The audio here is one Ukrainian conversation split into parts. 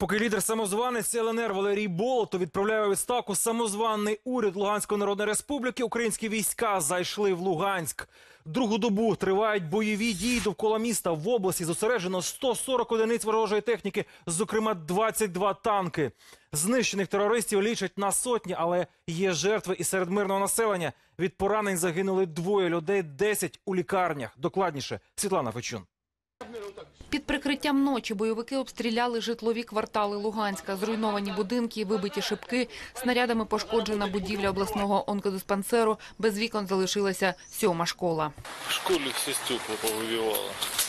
Поки лідер самозванець ЛНР Валерій Болото відправляє у відставку самозваний уряд Луганської Народної Республіки, українські війська зайшли в Луганськ. Другу добу тривають бойові дії довкола міста. В області зосереджено 140 одиниць ворожої техніки, зокрема 22 танки. Знищених терористів лічать на сотні, але є жертви і серед мирного населення. Від поранень загинули двоє людей, 10 у лікарнях. Докладніше Світлана Фечун. Під прикриттям ночі бойовики обстріляли житлові квартали Луганська, зруйновані будинки, вибиті шибки, снарядами пошкоджена будівля обласного онкодиспансеру, без вікон залишилася сьома школа. В школі всі стекла повыбивало.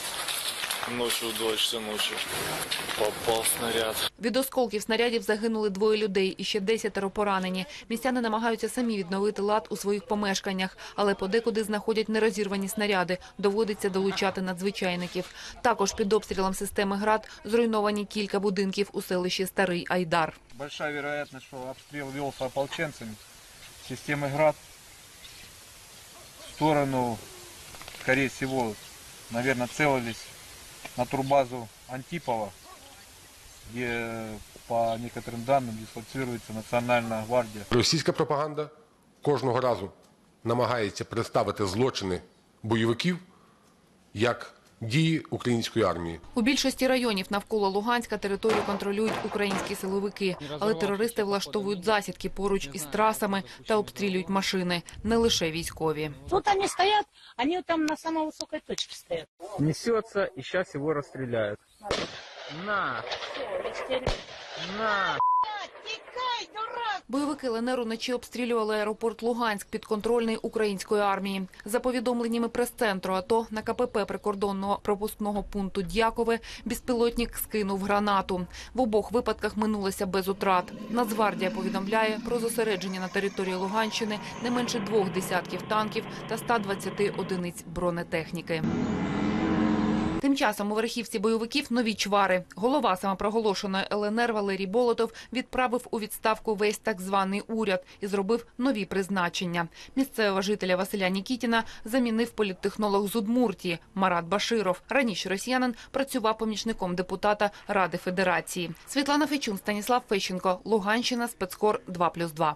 Ночью в 2 часа ночи попал снаряд. Від осколків снарядів загинули двоє людей і ще десятеро поранені. Містяни намагаються самі відновити лад у своїх помешканнях, але подекуди знаходять нерозірвані снаряди. Доводиться долучати надзвичайників. Також під обстрілом системи ГРАД зруйновані кілька будинків у селищі Старий Айдар. большая вероятность, что обстрел велся ополченцами системы ГРАД в сторону, скорее всего, наверное, целились на турбазу Антипова, где, по некоторым данным, дислоцируется Национальная гвардия. Російська пропаганда кожного разу намагається представити злочини бойовиків як дії української армії. У більшості районів навколо Луганська територію контролюють українські силовики, але терористи влаштовують засідки поруч із трасами та обстрілюють машини, не лише військові. Тут они стоят, они вот там на самой высокой точке стоят. Несется, и сейчас его расстреляют. На! На! Бойовики ЛНР уночі обстрілювали аеропорт Луганськ підконтрольний української армії. За повідомленнями прес-центру АТО на КПП прикордонного пропускного пункту Дякове безпілотник скинув гранату. В обох випадках минулося без утрат. Нацгвардія повідомляє про зосередження на території Луганщини не менше двох десятків танків та 120 одиниць бронетехніки. Тим часом у верхівці бойовиків нові чвари. Голова самопроголошеної ЛНР Валерій Болотов відправив у відставку весь так званий уряд і зробив нові призначення. Місцевого жителя Василя Нікітіна замінив політтехнолог з Удмуртії Марат Баширов. Раніше росіянин працював помічником депутата Ради Федерації. Світлана Фечун, Станіслав Фещенко, Луганщина, спецкор 2+,2.